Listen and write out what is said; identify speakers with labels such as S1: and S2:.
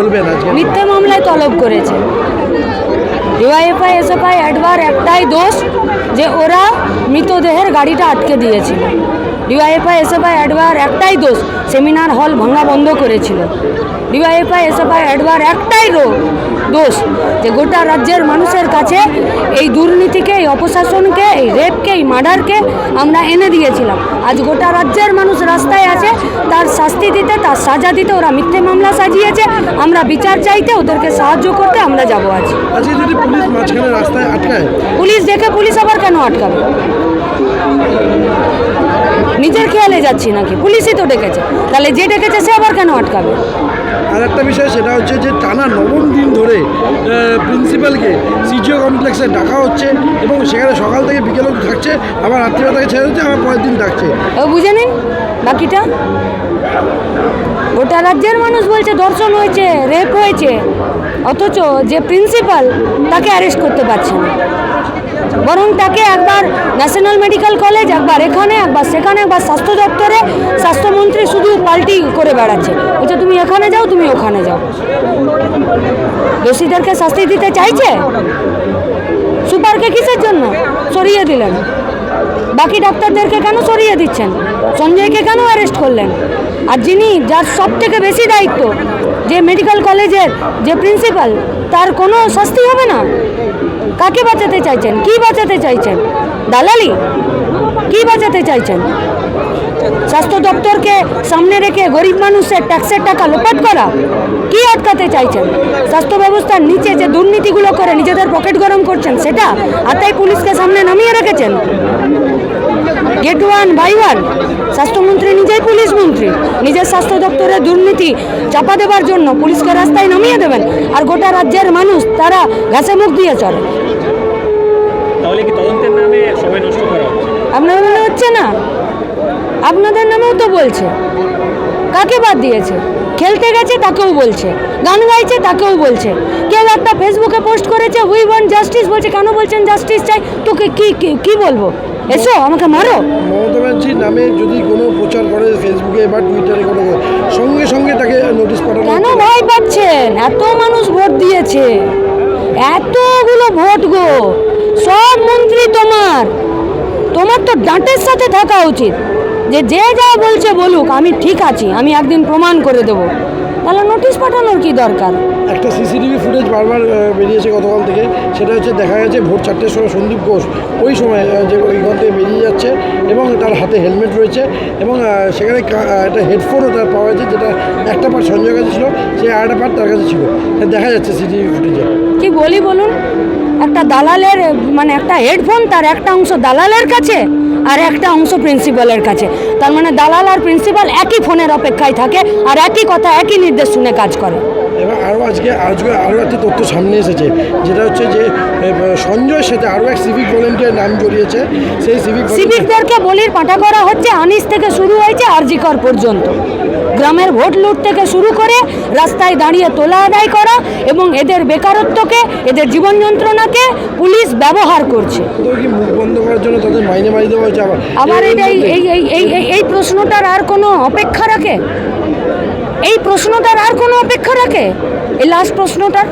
S1: বলবেন আজকে?
S2: মিথ্যা মামলায় তলব করেছে। ডিওয়াইএফআই, এসএফআই, অ্যাডভার একটাই দোষ যে ওরা মৃতদেহের গাড়িটা আটকে দিয়েছিল। ডিওয়াইএফআই এসএফআই অ্যাডভার একটাই দোষ সেমিনার হল ভাঙা বন্ধ করেছিল। ডিওয়াইএফআই এসএফআই অ্যাডভার একটাই দোষ যে গোটা রাজ্যের মানুষের কাছে এই দুর্নীতিকে এই অপশাসনকে এই রেপকে এই মার্ডারকে আমরা এনে দিয়েছিলাম। আজ গোটা রাজ্যের মানুষ রাস্তায় আছে তার শাস্তি দিতে তার সাজা দিতে ওরা মিথ্যে মামলা সাজিয়েছে। আমরা বিচার চাইতে ওদেরকে সাহায্য করতে আমরা যাব আজ।
S1: পুলিশ আটকায়?
S2: পুলিশ দেখে পুলিশ আবার কেন আটকাবে? যাচ্ছি নাকি? পুলিশই তো ডেকেছে। তাহলে যে ডেকেছে সে আবার কেন আটকাবে?
S1: আর একটা বিষয় সেটা হচ্ছে যে টানা নবম দিন ধরে প্রিন্সিপালকে সিজিও কমপ্লেক্সে ডাকা হচ্ছে এবং সেখানে সকাল থেকে বিকেল অবধি থাকছে আবার রাত্রিবেলা থেকে ছেড়ে দিচ্ছে আবার পরের দিন ডাকছে।
S2: ও বুঝে নিন বাকিটা? গোটা রাজ্যের মানুষ বলছে ধর্ষণ হয়েছে রেপ হয়েছে। অথচ যে প্রিন্সিপাল তাকে অ্যারেস্ট করতে পারছে না। বরং তাকে একবার ন্যাশনাল মেডিকেল কলেজ, একবার এখানে, একবার সেখানে, একবার স্বাস্থ্য দপ্তরে স্বাস্থ্যমন্ত্রী শুধু পাল্টি করে বেড়াচ্ছে। বলছে, তুমি এখানে যাও, তুমি ওখানে যাও। দোষীদেরকে শাস্তি দিতে চাইছে? সুপারকে কিসের জন্য? সরিয়ে দিলেন। বাকি ডাক্তারদেরকে কেন সরিয়ে দিচ্ছেন? সঞ্জয়কে কেন অ্যারেস্ট করলেন? আর যিনি, যার সব থেকে বেশি দায়িত্ব, যে মেডিকেল কলেজের যে প্রিন্সিপাল তার কোনো শাস্তি হবে না? কাকে বাঁচাতে চাইছেন? কি বাঁচাতে চাইছেন? দালালি? কি বাঁচাতে চাইছেন? স্বাস্থ্য দপ্তরকে সামনে রেখে গরিব মানুষের ট্যাক্সের টাকা লোপাট করা, কি আটকাতে চাইছেন? স্বাস্থ্য ব্যবস্থার নিচে যে দুর্নীতিগুলো করে নিজেদের পকেট গরম করছেন, সেটা আর তাই পুলিশকে সামনে নামিয়ে রেখেছেন? গেট ওয়ান বাই ওয়ান স্বাস্থ্যমন্ত্রী নিজেই পুলিশ মন্ত্রী। নিজের স্বাস্থ্য দপ্তরে দুর্নীতি চাপা দেবার জন্য পুলিশকে রাস্তায় নামিয়ে দেবেন। আর গোটা রাজ্যের মানুষ তারা ঘাসে মুখ দিয়ে চলে
S3: তাহলে কি তদন্তের নামে সময় নষ্ট করা হচ্ছে?
S2: আপনার মনে হচ্ছে না? আপনাদের নামেও তো বলছে। কাকে বাদ দিয়েছে? খেলতে গেছে তাকেও বলছে গান গাইছে তাকেও বলছে। কেউ একটা ফেসবুকে পোস্ট করেছে উই ওয়ান জাস্টিস বলছে কেন বলছেন জাস্টিস চাই? তোকে কি কি- বলব? এসো আমাকে মারো।
S1: মমতা ব্যানার্জির নামে যদি কোনো প্রচার করে ফেসবুকে বা টুইটারে কোনো সঙ্গে সঙ্গে তাকে নোটিশ পাঠানো
S2: কেন। ভয় পাচ্ছেন? এত মানুষ ভোট দিয়েছে। এতগুলো ভোট গো। সব মন্ত্রী তোমার। তোমার তো ডাঁটের সাথে থাকা উচিত। যে যে যা বলছে বলুক আমি ঠিক আছি আমি একদিন প্রমাণ করে দেবো। তাহলে নোটিশ পাঠানোর কি দরকার?
S1: একটা সিসিটিভি ফুটেজ বারবার বেরিয়েছে গতকাল থেকে সেটা হচ্ছে দেখা গেছে ভোর চারটের সময় সন্দীপ ঘোষ ওই সময় যে ওইখান থেকে বেরিয়ে যাচ্ছে এবং তার হাতে হেলমেট রয়েছে এবং সেখানে একটা হেডফোনও তার পাওয়া গেছে যেটা একটা পার্ট সঞ্জয়ের কাছে ছিল সেই আরেকটা পার্ট তার কাছে ছিল। দেখা যাচ্ছে সিসিটিভি ফুটেজে
S2: কি বলি বলুন? একটা দালালের মানে একটা হেডফোন তার একটা অংশ দালালের কাছে আর একটা অংশ প্রিন্সিপালের কাছে। তার মানে দালাল আর প্রিন্সিপাল একই ফোনের অপেক্ষায় থাকে আর একই কথা, একই নির্দেশ শুনে কাজ করে।
S1: এবার আরও আজকে আজকে আরও একটা তথ্য সামনে এসেছে, যেটা হচ্ছে যে এ, সঞ্জয়ের সাথে আরও এক সিভিক ভলেন্টিয়ার নাম জড়িয়েছে। সেই সিভিক
S2: সিভিকদেরকে বলির পাঠা করা হচ্ছে আনিস থেকে শুরু হয়েছে আরজিকর পর্যন্ত। গ্রামের ভোট লুট থেকে শুরু করে রাস্তায় দাঁড়িয়ে তোলা আদায় করা এবং এদের বেকারত্বকে এদের জীবন যন্ত্রণাকে পুলিশ ব্যবহার করছে।
S1: আবার?
S2: এই এই এই প্রশ্নটার আর কোনো অপেক্ষা রাখে? এই প্রশ্নটার আর কোনো অপেক্ষা রাখে? এই লাস্ট প্রশ্নটার?